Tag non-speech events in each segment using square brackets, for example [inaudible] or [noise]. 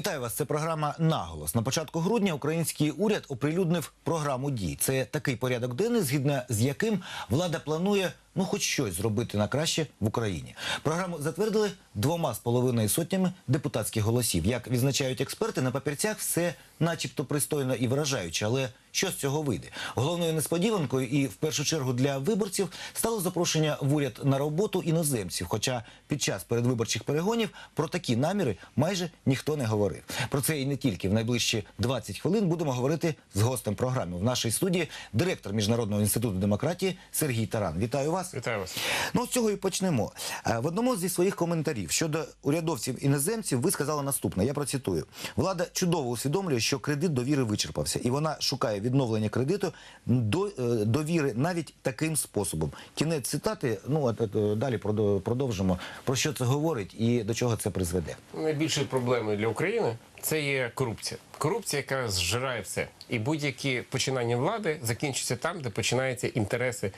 Вітаю вас. Це програма Наголос. На початку грудня український уряд оприлюднив програму дій. Це такий порядок денний, згідно з яким влада планує ну хоч щось зробити на краще в Україні. Програму затвердили двома з половиною сотнями депутатських голосів. Як відзначають експерти, на папірцях все, начебто, пристойно і вражаюче. Але що з цього вийде? Головною несподіванкою і в першу чергу для виборців стало запрошення в уряд на роботу іноземців. Хоча під час передвиборчих перегонів про такі наміри майже ніхто не говорив. Про це і не тільки в найближчі 20 хвилин будемо говорити з гостем програми в нашій студії, директор міжнародного інституту демократії Сергій Таран. Вітаю вас. Вітаю вас. Ну, з цього і почнемо. Е, В одному зі своїх коментарів щодо урядовців іноземців ви сказали наступне. Я процитую: влада чудово усвідомлює, що кредит довіри вичерпався, і вона шукає відновлення кредиту до е, довіри навіть таким способом. Кінець цитати. Ну е, далі продовжимо. Про що це говорить і до чого це призведе. Найбільшою проблемою для України це є корупція. Корупція, яка зжирає все. І будь-які починання влади закінчуються там, де починаються інтереси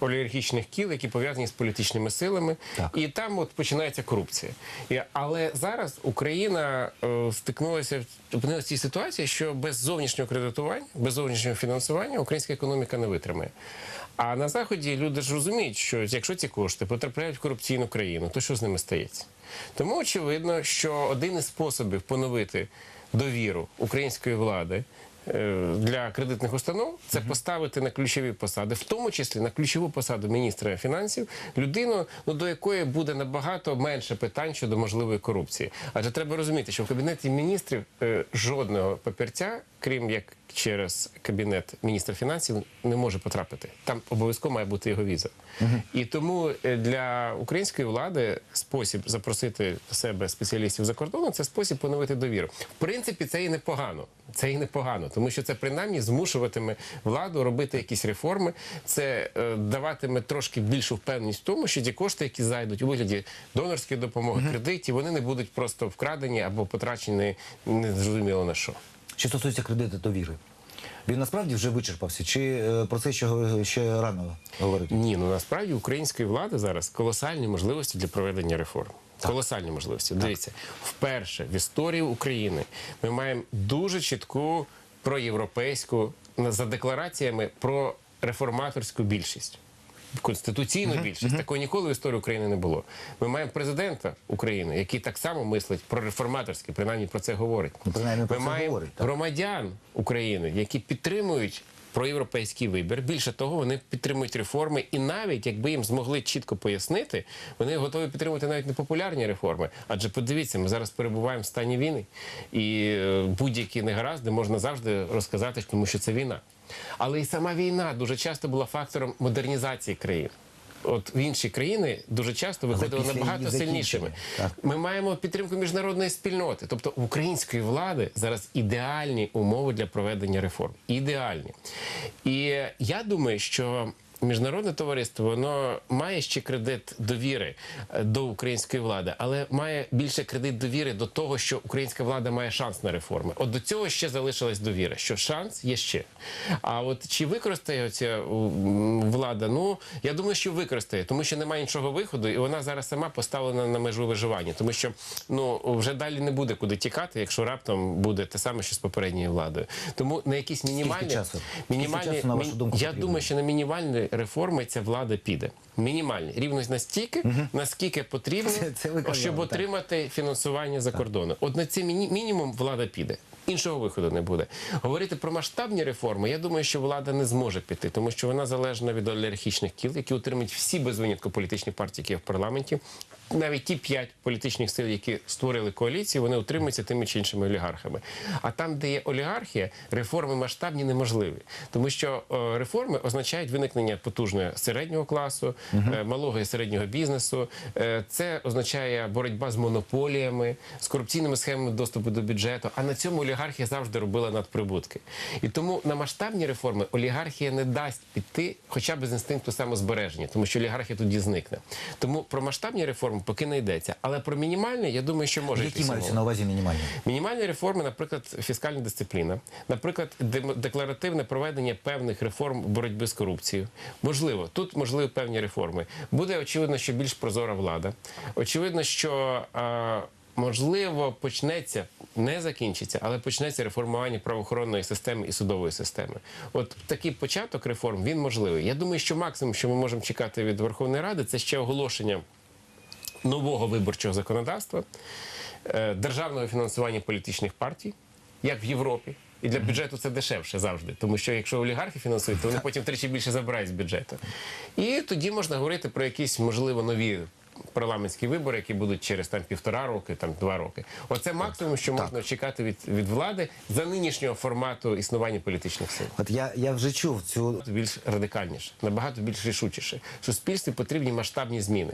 олігархічних кіл, які пов'язані з політичними силами. Так. І там от починається корупція. І, але зараз Україна е, стикнулася в- цій ситуації, що без зовнішнього кредитування, без зовнішнього фінансування українська економіка не витримає. А на заході люди ж розуміють, що якщо ці кошти потрапляють в корупційну країну, то що з ними стається? Тому очевидно, що один із способів поновити довіру української влади. Е, Для кредитних установ це поставити на ключові посади, в тому числі на ключову посаду міністра фінансів, людину, ну до якої буде набагато менше питань щодо можливої корупції. Адже треба розуміти, що в кабінеті міністрів е, жодного папірця, крім як через кабінет міністра фінансів, не може потрапити. Там обов'язково має бути його віза. І тому е, для української влади спосіб запросити до себе спеціалістів за кордоном це спосіб поновити довіру. В принципі, це і непогано. Це і непогано, тому що це принаймні змушуватиме владу робити якісь реформи. Це е, даватиме трошки більшу впевненість в тому, що ті кошти, які зайдуть у вигляді донорської допомоги, кредитів, вони не будуть просто вкрадені або потрачені незрозуміло на що. Що стосується кредиту довіри, він насправді вже вичерпався, чи е, про це ще, ще рано говорити? Ні, ну насправді української влади зараз колосальні можливості для проведення реформ. Колосальні можливості. Дивіться, вперше в історії України ми маємо дуже чітку проєвропейську за деклараціями про реформаторську більшість. Конституційну більшість такої ніколи в історії України не було. Ми маємо президента України, який так само мислить про реформаторське, принаймні про це говорить. Ну, принаймні про Ми це маємо говорить, громадян України, які підтримують проєвропейський вибір. Більше того, вони підтримують реформи, і навіть якби їм змогли чітко пояснити, вони готові підтримувати навіть непопулярні реформи. Адже подивіться, ми зараз перебуваємо в стані війни, і е, будь-які негаразди можна завжди розказати, тому що це війна. Але і сама війна дуже часто була фактором модернізації країн. От в інші країни дуже часто виходили набагато сильнішими. так. Ми маємо підтримку міжнародної спільноти. Тобто української влади зараз ідеальні умови для проведення реформ. Ідеальні. І я думаю, що. Міжнародне товариство воно має ще кредит довіри е, до української влади, але має більше кредит довіри до того, що українська влада має шанс на реформи. От до цього ще залишилась довіра, що шанс є ще. А от чи використає ця влада? Ну я думаю, що використає, тому що немає іншого виходу, і вона зараз сама поставлена на межу виживання, тому що ну вже далі не буде куди тікати, якщо раптом буде те саме, що з попередньою владою. Тому на якісь мінімальні часу? Скільки мінімальні часу, на вашу думку, я потрібно? думаю, що на мінімальні реформи ця влада піде. Мінімальні рівно настільки, наскільки потрібно, Це- це ви казали, щоб так. отримати фінансування за кордону. От на цей міні- мінімум влада піде. Іншого виходу не буде. Говорити про масштабні реформи, я думаю, що влада не зможе піти, тому що вона залежна від олігархічних кіл, які утримують всі без винятку політичні партії, які є в парламенті. Навіть ті п'ять політичних сил, які створили коаліцію, вони утримуються тими чи іншими олігархами. А там, де є олігархія, реформи масштабні неможливі, тому що е, реформи означають виникнення потужного середнього класу, е, малого і середнього бізнесу. Е, це означає боротьба з монополіями, з корупційними схемами доступу до бюджету. А на цьому олігархія завжди робила надприбутки. І тому на масштабні реформи олігархія не дасть піти, хоча б з інстинкту самозбереження, тому що олігархія тоді зникне. Тому про масштабні реформи поки не йдеться. Але про мінімальні, я думаю, що може Які маються на увазі мінімальні? Мінімальні реформи, наприклад, фіскальна дисципліна, наприклад, декларативне проведення певних реформ боротьби з корупцією. Можливо, тут можливі певні реформи. Буде очевидно, що більш прозора влада. Очевидно, що. А, можливо, почнеться, не закінчиться, але почнеться реформування правоохоронної системи і судової системи. От такий початок реформ він можливий. Я думаю, що максимум, що ми можемо чекати від Верховної Ради, це ще оголошення нового виборчого законодавства, е, державного фінансування політичних партій, як в Європі. І для бюджету це дешевше завжди, тому що якщо олігархи фінансують, то вони потім тричі більше забирають з бюджету. І тоді можна говорити про якісь, можливо, нові парламентські вибори, які будуть через там півтора роки, там два роки. Оце максимум, що можна чекати від, від влади за нинішнього формату існування політичних сил От я, я вже чув цю більш радикальніше, набагато більш рішучіше. Суспільстві потрібні масштабні зміни.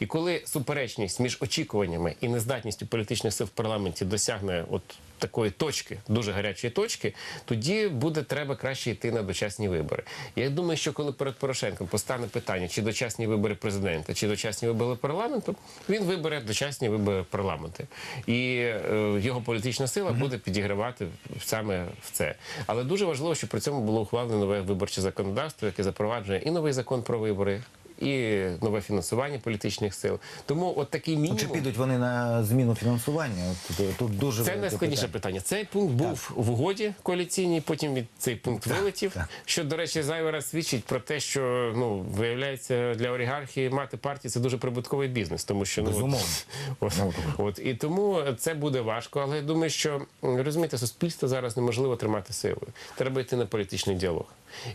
І коли суперечність між очікуваннями і нездатністю політичних сил в парламенті досягне от такої точки, дуже гарячої точки, тоді буде треба краще йти на дочасні вибори. Я думаю, що коли перед Порошенком постане питання, чи дочасні вибори президента, чи дочасні вибори парламенту, він вибере дочасні вибори парламенту. І е, його політична сила буде підігравати саме в це. Але дуже важливо, щоб при цьому було ухвалене нове виборче законодавство, яке запроваджує і новий закон про вибори. І нове фінансування політичних сил. Тому от такий Чи підуть вони на зміну фінансування? Тут- тут дуже Це найскладніше питання. питання. Цей пункт був в угоді коаліційній, потім від цей пункт вилетів. так. Що, до речі, зайвий раз свідчить про те, що ну виявляється для олігархії мати партії це дуже прибутковий бізнес, тому що ну Безумовно. [laughs] От, от, от і тому це буде важко. Але я думаю, що розумієте, суспільство зараз неможливо тримати силою. Треба йти на політичний діалог.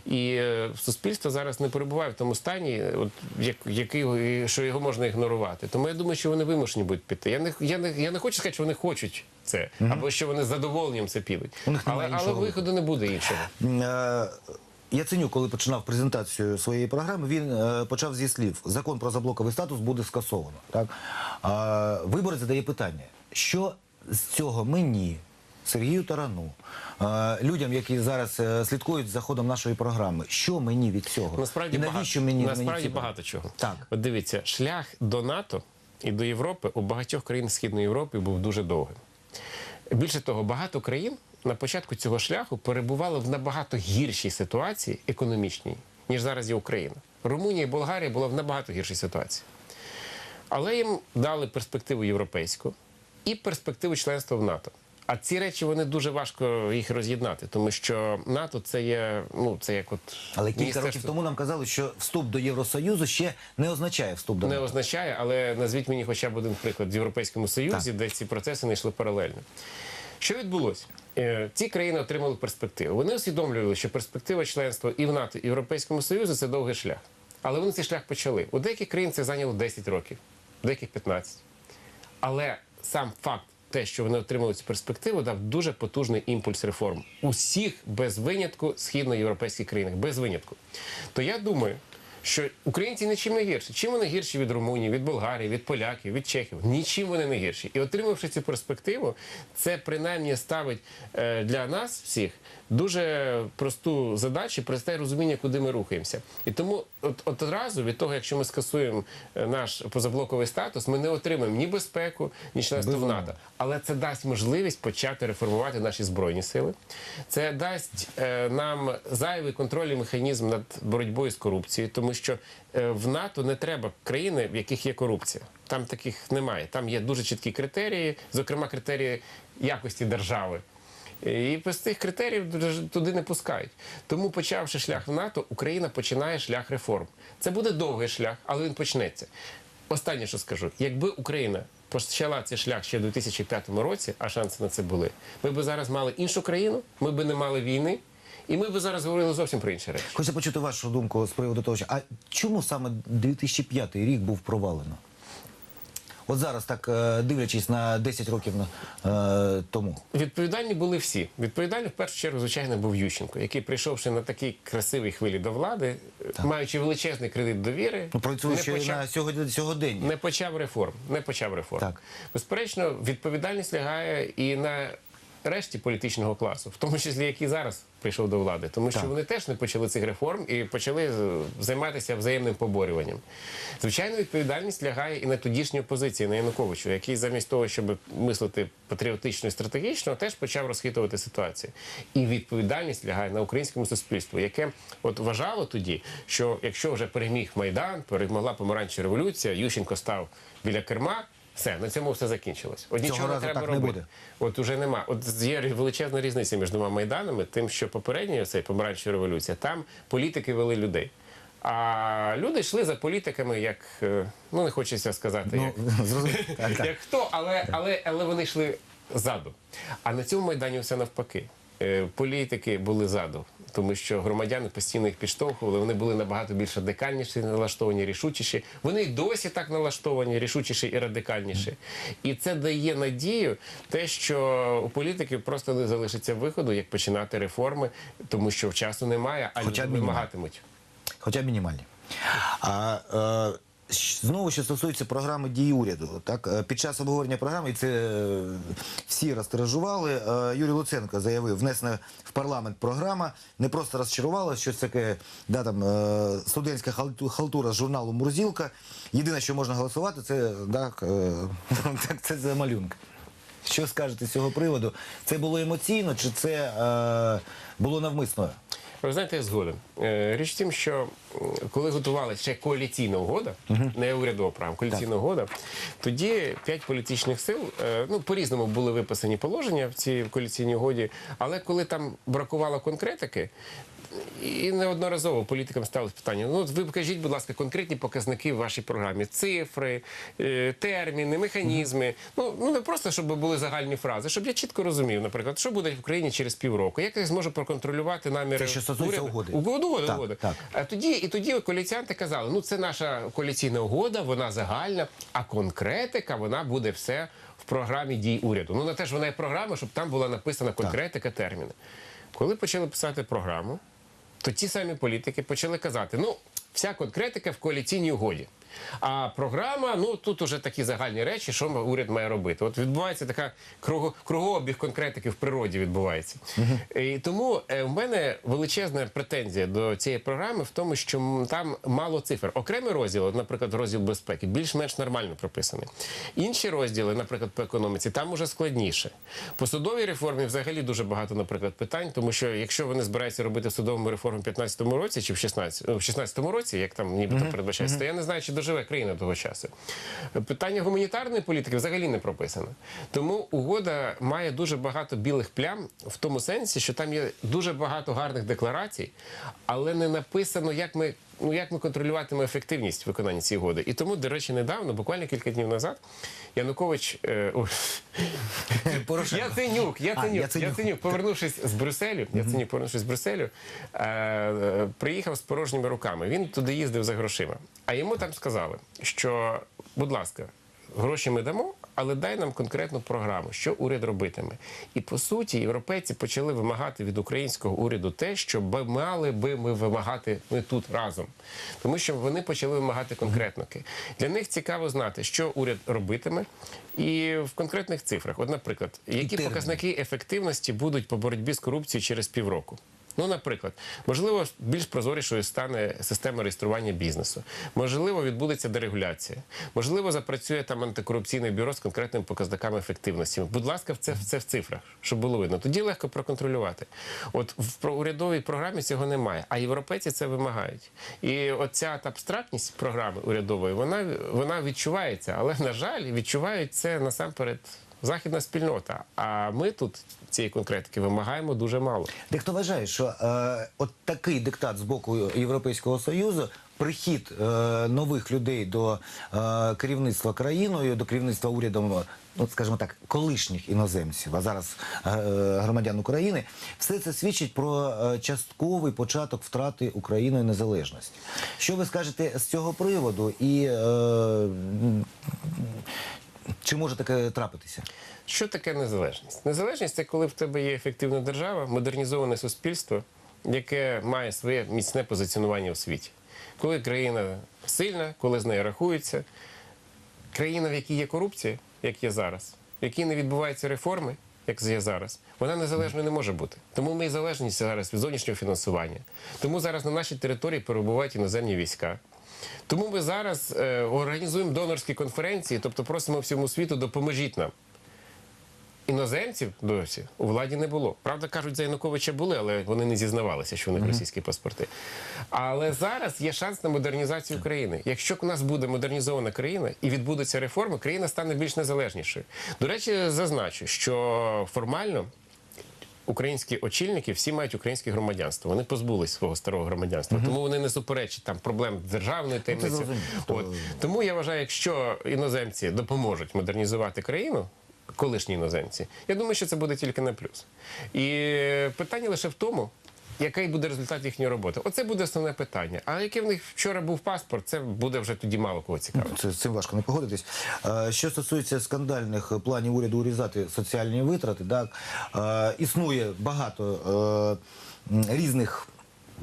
І е, суспільство зараз не перебуває в тому стані, от який що його можна ігнорувати. Тому я думаю, що вони вимушені будуть піти. Я не я не я не хочу сказати, що вони хочуть це, або що вони з задоволенням це підуть. Але, але виходу не буде іншого. Е, Яценюк, коли починав презентацію своєї програми, він е, почав зі слів: закон про заблоковий статус буде скасовано. Так? А, виборець задає питання: що з цього мені, Сергію Тарану, е, людям, які зараз е, слідкують за ходом нашої програми, що мені від цього? Насправді І навіщо багато, мені насправді мені багато чого. Так. От дивіться, шлях до НАТО і до Європи у багатьох країн Східної Європи був дуже довгим. Більше того, багато країн на початку цього шляху перебували в набагато гіршій ситуації економічній, ніж зараз є Україна. Румунія і Болгарія була в набагато гіршій ситуації. Але їм дали перспективу європейську і перспективу членства в НАТО. А ці речі вони дуже важко їх роз'єднати, тому що НАТО це є, ну це як от Але кілька років тому нам казали, що вступ до Євросоюзу ще не означає вступ до не означає, але назвіть мені хоча б один приклад в Європейському Союзі, де ці процеси не йшли паралельно. Що відбулося? Е, Ці країни отримали перспективу. Вони усвідомлювали, що перспектива членства і в НАТО, і в Європейському Союзі це довгий шлях. Але вони цей шлях почали. У деяких країн це зайняло 10 років, у деяких 15. Але сам факт, те, що вони отримали цю перспективу, дав дуже потужний імпульс реформ. Усіх без винятку східноєвропейських країн, без винятку. То я думаю, що українці нічим не гірші. Чим вони гірші від Румунії, від Болгарії, від поляків, від чехів? Нічим вони не гірші. І отримавши цю перспективу, це принаймні ставить е, для нас всіх дуже просту задачу, просте розуміння, куди ми рухаємося. І тому от, от одразу від того, якщо ми скасуємо е, наш позаблоковий статус, ми не отримаємо ні безпеку, ні членство в НАТО. Але це дасть можливість почати реформувати наші збройні сили. Це дасть е, нам зайвий контрольний механізм над боротьбою з корупцією, тому що е, в НАТО не треба країни, в яких є корупція. Там таких немає. Там є дуже чіткі критерії, зокрема критерії якості держави. І без цих критеріїв туди не пускають. Тому, почавши шлях в НАТО, Україна починає шлях реформ. Це буде довгий шлях, але він почнеться. Останнє, що скажу, якби Україна почала цей шлях ще в 2005 році, а шанси на це були, ми б зараз мали іншу країну, ми б не мали війни, і ми б зараз говорили зовсім про інші речі. Хочеться почути вашу думку з приводу того, що а чому саме 2005 рік був провалено? От зараз, так е, дивлячись на 10 років е, тому. Відповідальні були всі. Відповідальний в першу чергу, звичайно, був Ющенко, який, прийшовши на такій красивій хвилі до влади, маючи величезний кредит довіри, Ну, працює не почав- на сьогодні, сьогодення. не почав реформ. Не почав реформ. Так. Безперечно, відповідальність лягає і на решті політичного класу, в тому числі який зараз прийшов до влади, тому що Так. вони теж не почали цих реформ і почали е, займатися взаємним поборюванням. Звичайно, відповідальність лягає і на тодішній опозиції, на Януковичу, який замість того, щоб мислити патріотично і стратегічно, теж почав розхитувати ситуацію. І відповідальність лягає на українському суспільству, яке от вважало тоді, що якщо вже переміг Майдан, перемогла помаранчева революція, Ющенко став біля керма. Все, на цьому все закінчилось. От Цього нічого не разу треба так не робити. буде. От уже нема. От є величезна різниця між двома майданами, тим, що попередньою цей помаранчева революція, там політики вели людей. А люди йшли за політиками, як е, ну не хочеться сказати, Ну, як, [laughs] зрозуміло. [laughs] Так, так. як хто, але, але, але вони йшли ззаду. А на цьому майдані все навпаки. Е, Політики були ззаду, тому що громадяни постійно їх підштовхували. Вони були набагато більш радикальніші, налаштовані, рішучіші. Вони й досі так налаштовані, рішучіші і радикальніші. І це дає надію, те, що у політиків просто не залишиться виходу, як починати реформи, тому що часу немає, а люди вимагатимуть. Хоча б мінімальні. А, е, щ- знову, що стосується програми дії уряду. Так, е, під час обговорення програми, і це е, всі розтиражували, е, Юрій Луценко заявив, внесена в парламент програма, не просто розчарувала, щось таке, да, там, студентська халту- халтура з журналу Мурзілка. Єдине, що можна голосувати, це, так, [laughs] так, це за малюнка. Що скажете з цього приводу? Це було емоційно, чи це було навмисно? Ви знаєте, я згоден. Е, Річ в тим, що коли готувалася ще коаліційна угода, не урядова права, коаліційна угода, тоді п'ять політичних сил, е, ну по-різному були виписані положення в цій коаліційній угоді, але коли там бракувало конкретики. І неодноразово політикам ставилось питання: ну ви покажіть, будь ласка, конкретні показники в вашій програмі, цифри, е, терміни, механізми. Ну ну не просто щоб були загальні фрази, щоб я чітко розумів, наприклад, що буде в Україні через півроку. Як я зможу проконтролювати наміри Це що стосується угоди. Угоду, угоду, Так, угоду. так. А тоді і тоді коаліціянти казали: ну це наша коаліційна угода, вона загальна, а конкретика вона буде все в програмі дій уряду. Ну на те ж вона і програма, щоб там була написана конкретика, терміни. Коли почали писати програму, то ті самі політики почали казати: ну, вся конкретика в коаліційній угоді. А програма, ну тут уже такі загальні речі, що уряд має робити. От відбувається така круго, кругообіг конкретики в природі відбувається. І тому е, в мене величезна претензія до цієї програми в тому, що там мало цифр. Окремий розділ, наприклад, розділ безпеки, більш-менш нормально прописаний. Інші розділи, наприклад, по економіці, там уже складніше. По судовій реформі взагалі дуже багато, наприклад, питань, тому що якщо вони збираються робити судову реформу в 15-му році чи в 16 ну, в 16-му році, як там нібито передбачається, то я не знаю, чи доживе країна того часу. Питання гуманітарної політики взагалі не прописано. Тому угода має дуже багато білих плям в тому сенсі, що там є дуже багато гарних декларацій, але не написано, як ми. Ну, як ми контролюватимемо ефективність виконання цієї угоди? І тому, до речі, недавно, буквально кілька днів назад, Янукович е. [laughs] Яценюк, А, Яценюк, Яценюк. Яценюк, повернувшись з Брюсселю, Яценюк, повернувшись з Брюсселю, е, е, приїхав з порожніми руками. Він туди їздив за грошима. А йому там сказали, що, будь ласка, гроші ми дамо, але дай нам конкретну програму, що уряд робитиме. І по суті, європейці почали вимагати від українського уряду те, що мали би ми вимагати ми тут разом, тому що вони почали вимагати конкретники. Для них цікаво знати, що уряд робитиме, і в конкретних цифрах. От, наприклад, які показники ефективності будуть по боротьбі з корупцією через півроку. Ну, наприклад, можливо, більш прозорішою стане система реєстрування бізнесу. Можливо, відбудеться дерегуляція. Можливо, запрацює там антикорупційне бюро з конкретними показниками ефективності. Будь ласка, це, це в цифрах, щоб було видно. Тоді легко проконтролювати. От в урядовій програмі цього немає, а європейці це вимагають. І оця абстрактність програми урядової, вона, вона відчувається, але на жаль, відчувають це насамперед. Західна спільнота, а ми тут цієї конкретики вимагаємо дуже мало. Дехто вважає, що е, от такий диктат з боку Європейського Союзу, прихід е, нових людей до е, керівництва країною, до керівництва урядом, ну скажімо так, колишніх іноземців, а зараз е, громадян України, все це свідчить про е, частковий початок втрати Україною незалежності. Що ви скажете з цього приводу? І е, чи може таке трапитися? Що таке незалежність? Незалежність це коли в тебе є ефективна держава, модернізоване суспільство, яке має своє міцне позиціонування у світі. Коли країна сильна, коли з нею рахується, країна, в якій є корупція, як є зараз, в якій не відбуваються реформи, як є зараз, вона незалежною не може бути. Тому ми і залежні зараз від зовнішнього фінансування. Тому зараз на нашій території перебувають іноземні війська. Тому ми зараз е, організуємо донорські конференції, тобто просимо всьому світу допоможіть нам. іноземців досі у владі не було. Правда, кажуть, за Януковича були, але вони не зізнавалися, що в них російські паспорти. Але зараз є шанс на модернізацію країни. Якщо у нас буде модернізована країна і відбудуться реформи, країна стане більш незалежнішою. До речі, зазначу, що формально. Українські очільники всі мають українське громадянство. Вони позбулись свого старого громадянства, тому вони не суперечать там проблем державної таємниці. зрозуміло. От тому я вважаю, якщо іноземці допоможуть модернізувати країну. Колишні іноземці, я думаю, що це буде тільки на плюс. І питання лише в тому, який буде результат їхньої роботи. Оце буде основне питання. А який в них вчора був паспорт, це буде вже тоді мало кого цікавити. Це з цим важко не погодитись. Що стосується скандальних планів уряду урізати соціальні витрати, так існує багато е, різних.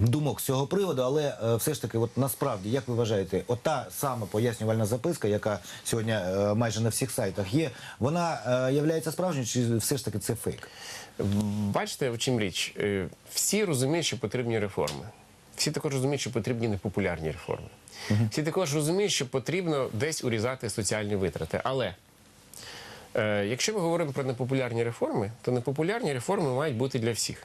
Думок з цього приводу, але е, все ж таки, от насправді, як ви вважаєте, ота сама пояснювальна записка, яка сьогодні е, майже на всіх сайтах є, вона являється справжньою, чи все ж таки це фейк? Бачите, в чим річ? Е, Всі розуміють, що потрібні реформи. Всі також розуміють, що потрібні непопулярні реформи. Всі також розуміють, що потрібно десь урізати соціальні витрати. Але е, якщо ми говоримо про непопулярні реформи, то непопулярні реформи мають бути для всіх.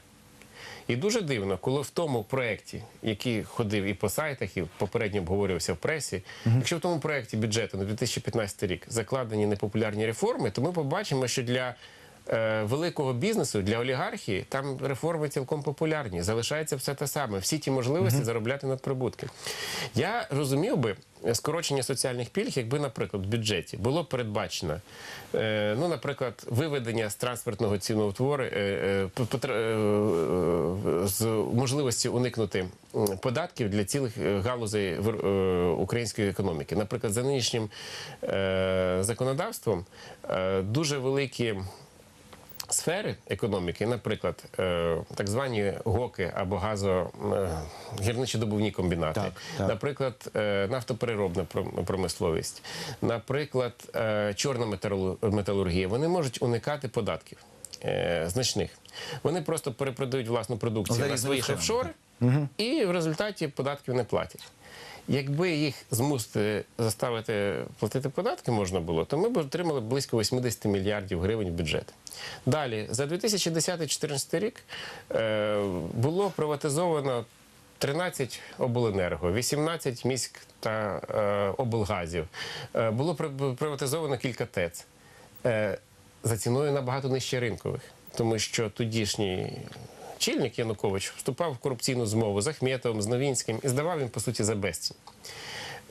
І дуже дивно, коли в тому проєкті, який ходив і по сайтах, і попередньо обговорювався в пресі, якщо в тому проєкті бюджету на 2015 рік закладені непопулярні реформи, то ми побачимо, що для великого бізнесу, для олігархії, там реформи цілком популярні. Залишається все те саме. Всі ті можливості заробляти надприбутки. Я розумів би скорочення соціальних пільг, якби, наприклад, в бюджеті було передбачено, е, ну, наприклад, виведення з транспортного ціноутвору е, е, е, з можливості уникнути податків для цілих е, галузей е, української економіки. Наприклад, за нинішнім е, законодавством е, дуже великі сфери економіки, наприклад, е, так звані ГОКи або газо е, гірничодобувні комбінати, Так, так. наприклад, е, нафтопереробна пром- промисловість, наприклад, чорна металу- металургія, вони можуть уникати податків значних. Вони просто перепродають власну продукцію За на свої офшори і в результаті податків не платять. Якби їх змусити заставити платити податки можна було, то ми б отримали близько 80 мільярдів гривень в бюджет. Далі, за 2010-2014 рік е, було приватизовано 13 обленерго, 18 міськ та е, облгазів. Е, було приватизовано кілька ТЕЦ за ціною набагато нижче ринкових, тому що тодішній чільник Янукович вступав в корупційну змову з Ахметовим, з Новінським і здавав їм по суті за безцінь.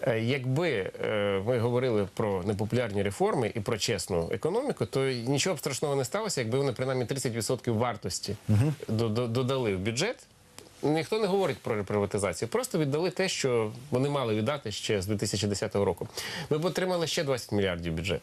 Е, Якби е, ми говорили про непопулярні реформи і про чесну економіку, то нічого б страшного не сталося, якби вони принаймні 30% вартості до- до- додали в бюджет. Ніхто не говорить про реприватизацію, просто віддали те, що вони мали віддати ще з 2010 року. Ми б отримали ще 20 мільярдів бюджет.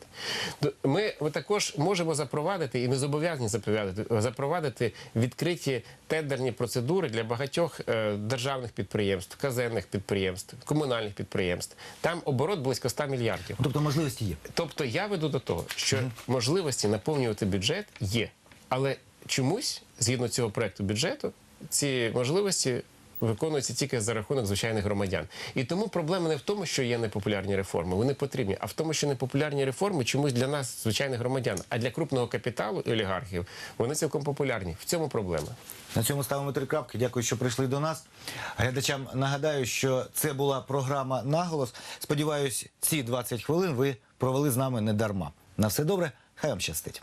Ми, ми також можемо запровадити і не зобов'язані запровадити, запровадити відкриті тендерні процедури для багатьох е, державних підприємств, казенних підприємств, комунальних підприємств. Там оборот близько 100 мільярдів. Тобто можливості є. Тобто я веду до того, що можливості наповнювати бюджет є, але чомусь, згідно цього проекту бюджету, ці можливості виконуються тільки за рахунок звичайних громадян. І тому проблема не в тому, що є непопулярні реформи, вони потрібні, а в тому, що непопулярні реформи чомусь для нас, звичайних громадян, а для крупного капіталу і олігархів вони цілком популярні. В цьому проблема. На цьому ставимо три крапки. Дякую, що прийшли до нас. Глядачам нагадаю, що це була програма Наголос. Сподіваюсь, ці 20 хвилин ви провели з нами не дарма. На все добре, хай вам щастить.